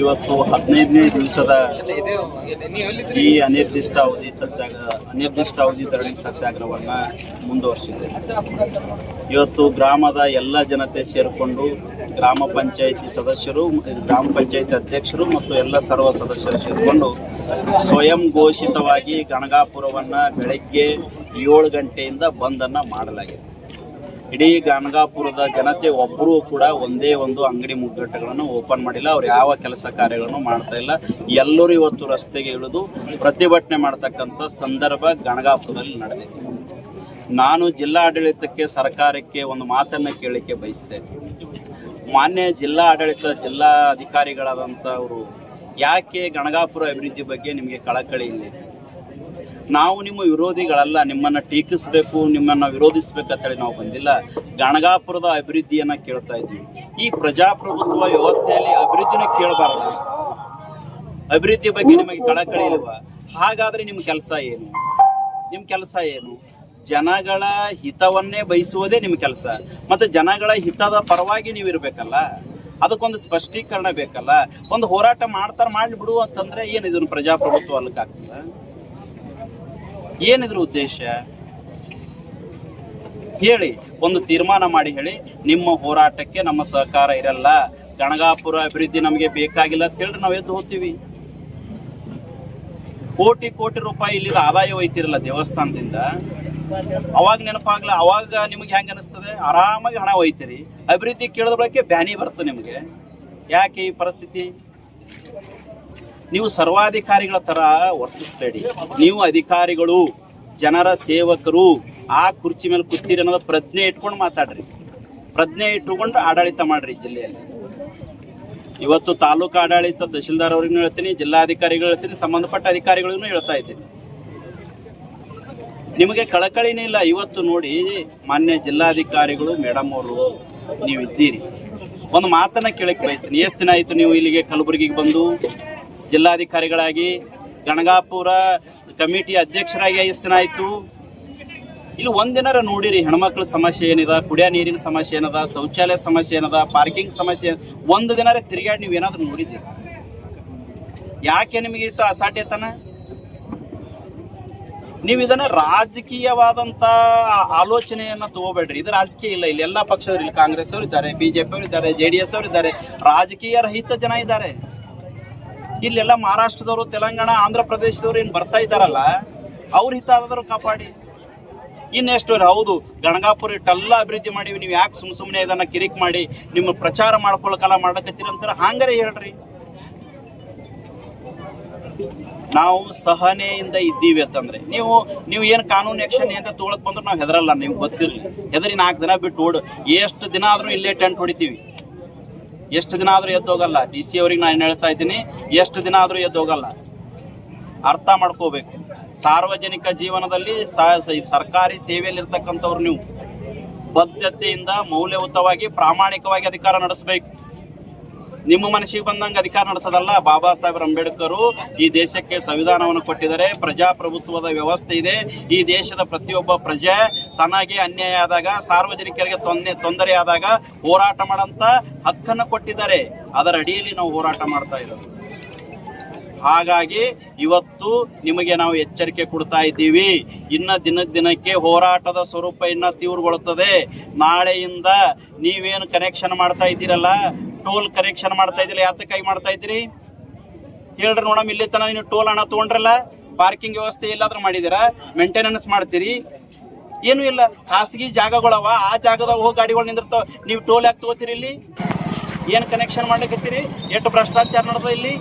ಇವತ್ತು ಹದಿನೈದನೇ ದಿವಸದ ಈ ಅನಿರ್ದಿಷ್ಟ ಅವಧಿ ಸತ್ಯಾಗ್ರಹ, ಅನಿರ್ದಿಷ್ಟ ಅವಧಿ ಧರಣಿ ಸತ್ಯಾಗ್ರಹವನ್ನು ಮುಂದುವರಿಸಿದೆ. ಇವತ್ತು ಗ್ರಾಮದ ಎಲ್ಲ ಜನತೆ ಸೇರಿಕೊಂಡು ಗ್ರಾಮ ಪಂಚಾಯಿತಿ ಸದಸ್ಯರು, ಗ್ರಾಮ ಪಂಚಾಯಿತಿ ಅಧ್ಯಕ್ಷರು ಮತ್ತು ಎಲ್ಲ ಸರ್ವ ಸದಸ್ಯರು ಸೇರಿಕೊಂಡು ಸ್ವಯಂ ಘೋಷಿತವಾಗಿ ಗಣಗಾಪುರವನ್ನ ಬೆಳಗ್ಗೆ ಏಳು ಗಂಟೆಯಿಂದ ಬಂದನ್ನು ಮಾಡಲಾಗಿದೆ. ಇಡೀ ಗಣಗಾಪುರದ ಜನತೆ ಒಬ್ಬರೂ ಕೂಡ ಒಂದೇ ಒಂದು ಅಂಗಡಿ ಮುಗ್ಗಟ್ಟುಗಳನ್ನು ಓಪನ್ ಮಾಡಿಲ್ಲ. ಅವ್ರು ಯಾವ ಕೆಲಸ ಕಾರ್ಯಗಳನ್ನು ಮಾಡ್ತಾ ಇಲ್ಲ. ಎಲ್ಲರೂ ಇವತ್ತು ರಸ್ತೆಗೆ ಇಳಿದು ಪ್ರತಿಭಟನೆ ಮಾಡ್ತಕ್ಕಂಥ ಸಂದರ್ಭ ಗಣಗಾಪುರದಲ್ಲಿ ನಡೆದಿದೆ. ನಾನು ಜಿಲ್ಲಾಡಳಿತಕ್ಕೆ, ಸರ್ಕಾರಕ್ಕೆ ಒಂದು ಮಾತನ್ನು ಕೇಳಲಿಕ್ಕೆ ಬಯಸ್ತೇನೆ. ಮಾನ್ಯ ಜಿಲ್ಲಾ ಆಡಳಿತ ಜಿಲ್ಲಾ ಅಧಿಕಾರಿಗಳಾದಂಥವರು ಯಾಕೆ ಗಣಗಾಪುರ ಅಭಿವೃದ್ಧಿ ಬಗ್ಗೆ ನಿಮಗೆ ಕಳಕಳಿ ಇಲ್ಲ? ನಾವು ನಿಮ್ಮ ವಿರೋಧಿಗಳಲ್ಲ, ನಿಮ್ಮನ್ನ ಟೀಕಿಸಬೇಕು, ನಿಮ್ಮನ್ನ ವಿರೋಧಿಸ್ಬೇಕಂತೇಳಿ ನಾವು ಬಂದಿಲ್ಲ. ಗಣಗಾಪುರದ ಅಭಿವೃದ್ಧಿಯನ್ನು ಕೇಳ್ತಾ ಇದ್ದೀವಿ. ಈ ಪ್ರಜಾಪ್ರಭುತ್ವ ವ್ಯವಸ್ಥೆಯಲ್ಲಿ ಅಭಿವೃದ್ಧಿನ ಕೇಳಬಾರದು. ಅಭಿವೃದ್ಧಿ ಬಗ್ಗೆ ನಿಮಗೆ ಕಳಕಳಿ ಇಲ್ವಾ? ಹಾಗಾದ್ರೆ ನಿಮ್ಮ ಕೆಲಸ ಏನು? ನಿಮ್ಮ ಕೆಲಸ ಏನು? ಜನಗಳ ಹಿತವನ್ನೇ ಬಯಸುವುದೇ ನಿಮ್ಮ ಕೆಲಸ. ಮತ್ತೆ ಜನಗಳ ಹಿತದ ಪರವಾಗಿ ನೀವು ಇರಬೇಕಲ್ಲ? ಅದಕ್ಕೊಂದು ಸ್ಪಷ್ಟೀಕರಣ ಬೇಕಲ್ಲ? ಒಂದು ಹೋರಾಟ ಮಾಡ್ತಾರೆ ಮಾಡಿ ಬಿಡು ಅಂತಂದ್ರೆ ಇದನ್ನು ಪ್ರಜಾಪ್ರಭುತ್ವ ಅಲ್ಲಕ್ಕಾಗ್ತದ ಏನಿದ್ರ ಉದ್ದೇಶ? ಹೇಳಿ, ಒಂದು ತೀರ್ಮಾನ ಮಾಡಿ ಹೇಳಿ. ನಿಮ್ಮ ಹೋರಾಟಕ್ಕೆ ನಮ್ಮ ಸಹಕಾರ ಇರಲ್ಲ. ಗಣಗಾಪುರ ಅಭಿವೃದ್ಧಿ ನಮಗೆ ಬೇಕಾಗಿಲ್ಲ ಅಂತ ಹೇಳಿ ನಾವು ಎದ್ದು ಹೋಗ್ತೀವಿ. ಕೋಟಿ ಕೋಟಿ ರೂಪಾಯಿ ಇಲ್ಲಿ ಆದಾಯ ಒಯ್ತಿರಲ್ಲ ದೇವಸ್ಥಾನದಿಂದ. ಅವಾಗ ನೆನಪಾಗ್ಲ, ಅವಾಗ ನಿಮಗೆ ಹೆಂಗ ಅನಿಸ್ತದೆ? ಆರಾಮಾಗಿ ಹಣ ಒಯ್ತೀರಿ ಅಭಿವೃದ್ಧಿ ಕೇಳಿದ ಬಳಕೆ ಬ್ಯಾನಿ ಬರ್ತದೆ ನಿಮಗೆ. ಯಾಕೆ ಈ ಪರಿಸ್ಥಿತಿ? ನೀವು ಸರ್ವಾಧಿಕಾರಿಗಳ ತರ ವರ್ತಿಸಬೇಡಿ. ನೀವು ಅಧಿಕಾರಿಗಳು, ಜನರ ಸೇವಕರು, ಆ ಕುರ್ಚಿ ಮೇಲೆ ಕೂತೀರಿ ಅನ್ನೋದು ಪ್ರಜ್ಞೆ ಇಟ್ಕೊಂಡು ಮಾತಾಡ್ರಿ. ಪ್ರಜ್ಞೆ ಇಟ್ಟುಕೊಂಡು ಆಡಳಿತ ಮಾಡ್ರಿ ಜಿಲ್ಲೆಯಲ್ಲಿ. ಇವತ್ತು ತಾಲೂಕು ಆಡಳಿತ ತಹಶೀಲ್ದಾರ್ ಅವ್ರಿಗೂ ಹೇಳ್ತೀನಿ ಜಿಲ್ಲಾಧಿಕಾರಿಗಳು ಹೇಳ್ತೀನಿ, ಸಂಬಂಧಪಟ್ಟ ಅಧಿಕಾರಿಗಳಿಗೂ ಹೇಳ್ತಾ ಇದ್ದೀನಿ. ನಿಮಗೆ ಕಳಕಳಿನೇ ಇಲ್ಲ, ಇವತ್ತು ನೋಡಿ ಮಾನ್ಯ ಜಿಲ್ಲಾಧಿಕಾರಿಗಳು, ಮೇಡಮ್ ಅವರು ನೀವು ಇದ್ದೀರಿ ಒಂದು ಮಾತನ್ನ ಕೇಳಕ್ಕೆ ಬಯಸ್ತೀನಿ. ಎಷ್ಟು ದಿನ ಆಯಿತು ನೀವು ಇಲ್ಲಿಗೆ ಕಲಬುರಗಿಗೆ ಬಂದು? ಜಿಲ್ಲಾಧಿಕಾರಿಗಳಾಗಿ ಗಣಗಾಪುರ ಕಮಿಟಿ ಅಧ್ಯಕ್ಷರಾಗಿ ಎಷ್ಟು ದಿನ ಆಯಿತು ಇಲ್ಲಿ ಒಂದಿನಾರ ನೋಡಿರಿ, ಹೆಣ್ಮಕ್ಳ ಸಮಸ್ಯೆ ಏನಿದೆ, ಕುಡಿಯೋ ನೀರಿನ ಸಮಸ್ಯೆ ಏನದ, ಶೌಚಾಲಯ ಸಮಸ್ಯೆ ಏನದ ಪಾರ್ಕಿಂಗ್ ಸಮಸ್ಯೆ ಒಂದು ದಿನಾರ ತಿರುಗಾಡಿ ನೀವು ಏನಾದರೂ ನೋಡಿದ್ದೀರಿ ಯಾಕೆ ನಿಮಗೆ ಇಟ್ಟು ಅಸಾಢ್ಯತನ ನೀವು ಇದನ್ನ ರಾಜಕೀಯವಾದಂತ ಆಲೋಚನೆಯನ್ನ ತಗೋಬೇಡ್ರಿ. ಇದು ರಾಜಕೀಯ ಇಲ್ಲ. ಇಲ್ಲಿ ಎಲ್ಲ ಪಕ್ಷದವರು, ಇಲ್ಲಿ ಕಾಂಗ್ರೆಸ್ ಅವರು ಇದ್ದಾರೆ ಬಿಜೆಪಿ ಅವರು ಇದ್ದಾರೆ, ಜೆ ಎಸ್ ಅವರು ಇದ್ದಾರೆ, ರಾಜಕೀಯ ರಹಿತ ಜನ ಇದ್ದಾರೆ. ಇಲ್ಲೆಲ್ಲ ಮಹಾರಾಷ್ಟ್ರದವರು, ತೆಲಂಗಾಣ ಆಂಧ್ರ ಪ್ರದೇಶದವರು ಏನು ಬರ್ತಾ ಇದ್ದಾರಲ್ಲ, ಅವ್ರ ಹಿತ ಆದರೂ ಕಾಪಾಡಿ. ಇನ್ನೆಷ್ಟು ಹೌದು, ಗಣಗಾಪುರ ಇಟ್ಟೆಲ್ಲ ಅಭಿವೃದ್ಧಿ ಮಾಡೀವಿ, ನೀವು ಯಾಕೆ ಸುಮ್ ಸುಮ್ಮನೆ ಇದನ್ನ ಕಿರಿಕ್ ಮಾಡಿ, ನಿಮ್ಮ ಪ್ರಚಾರ ಮಾಡ್ಕೊಳಕಲ್ಲ, ಮಾಡ್ಲಕತ್ತೀರಿ ಅಂತಾರೆ ಹಂಗಾರೆ ಹೇಳ್ರಿ. ನಾವು ಸಹನೆಯಿಂದ ಇದ್ದೀವಿ ಅಂತಂದ್ರೆ, ನೀವು ನೀವು ಏನು ಕಾನೂನು ಆಕ್ಷನ್ ಏನಂತ ತೊಗೊಳಕ್ ಬಂದ್ರೆ ನಾವು ಹೆದರಲ್ಲ, ನಿಮ್ಗೆ ಗೊತ್ತಿರಲಿ. ಹೆದರಿ ನಾಲ್ಕು ದಿನ ಬಿಟ್ಟು ಓಡು, ಎಷ್ಟು ದಿನ ಆದ್ರೂ ಇಲ್ಲೇ ಟೆಂಟ್ ಹೊಡಿತೀವಿ. ಎಷ್ಟು ದಿನ ಆದರೂ ಎದ್ದು ಹೋಗಲ್ಲ. ಡಿ ಸಿ ಅವ್ರಿಗೆ ನಾನು ಹೇಳ್ತಾ ಇದ್ದೀನಿ, ಎಷ್ಟು ದಿನ ಆದರೂ ಎದ್ದು ಹೋಗಲ್ಲ. ಅರ್ಥ ಮಾಡ್ಕೋಬೇಕು. ಸಾರ್ವಜನಿಕ ಜೀವನದಲ್ಲಿ ಸರ್ಕಾರಿ ಸೇವೆಯಲ್ಲಿರ್ತಕ್ಕಂಥವ್ರು ನೀವು, ಬದ್ಧತೆಯಿಂದ ಮೌಲ್ಯಯುತವಾಗಿ ಪ್ರಾಮಾಣಿಕವಾಗಿ ಅಧಿಕಾರ ನಡೆಸಬೇಕು. ನಿಮ್ಮ ಮನಸ್ಸಿಗೆ ಬಂದಂಗೆ ಅಧಿಕಾರ ನಡೆಸೋದಲ್ಲ. ಬಾಬಾ ಸಾಹೇಬ್ ಅಂಬೇಡ್ಕರ್ ಈ ದೇಶಕ್ಕೆ ಸಂವಿಧಾನವನ್ನು ಕೊಟ್ಟಿದ್ದಾರೆ. ಪ್ರಜಾಪ್ರಭುತ್ವದ ವ್ಯವಸ್ಥೆ ಇದೆ. ಈ ದೇಶದ ಪ್ರತಿಯೊಬ್ಬ ಪ್ರಜೆ ತನಗೆ ಅನ್ಯಾಯ ಆದಾಗ, ಸಾರ್ವಜನಿಕರಿಗೆ ತೊಂದರೆ ತೊಂದರೆ ಆದಾಗ ಹೋರಾಟ ಮಾಡಂತ ಹಕ್ಕನ್ನು ಕೊಟ್ಟಿದ್ದಾರೆ. ಅದರ ಅಡಿಯಲ್ಲಿ ನಾವು ಹೋರಾಟ ಮಾಡ್ತಾ ಇರೋದು. ಹಾಗಾಗಿ ಇವತ್ತು ನಿಮಗೆ ನಾವು ಎಚ್ಚರಿಕೆ ಕೊಡ್ತಾ ಇದ್ದೀವಿ. ಇನ್ನ ದಿನ ದಿನಕ್ಕೆ ಹೋರಾಟದ ಸ್ವರೂಪ ಇನ್ನ ತೀವ್ರಗೊಳ್ಳುತ್ತದೆ. ನಾಳೆಯಿಂದ ನೀವೇನು ಕನೆಕ್ಷನ್ ಮಾಡ್ತಾ ಇದ್ದೀರಲ್ಲ ಟೋಲ್ ಕರೆಕ್ಷನ್ ಮಾಡ್ತಾ ಯಾತ ಕೈ ಮಾಡ್ತಾ ಇದ್ರಿ ಹೇಳ್ರಿ ನೋಡಮ್, ಇಲ್ಲಿ ತನ ನೀವು ಟೋಲ್ ಹಣ ತೊಗೊಂಡ್ರಲ್ಲ, ಪಾರ್ಕಿಂಗ್ ವ್ಯವಸ್ಥೆ ಎಲ್ಲಾದ್ರೂ ಮಾಡಿದಿರ ಮೇಂಟೆನೆನ್ಸ್ ಮಾಡ್ತೀರಿ? ಏನು ಇಲ್ಲ, ಖಾಸಗಿ ಜಾಗಗಳವ, ಆ ಜಾಗದಾಗ ಹೋಗಿ ಗಾಡಿಗಳು ನಿಂದಿರ್ತಾವ. ನೀವು ಟೋಲ್ ಯಾಕೆ ತಗೋತೀರಿ ಇಲ್ಲಿ? ಏನು ಕನೆಕ್ಷನ್ ಮಾಡ್ಲಿಕ್ಕತ್ತೀರಿ ಎಷ್ಟು ಭ್ರಷ್ಟಾಚಾರ ನಡೆದ ಇಲ್ಲಿ?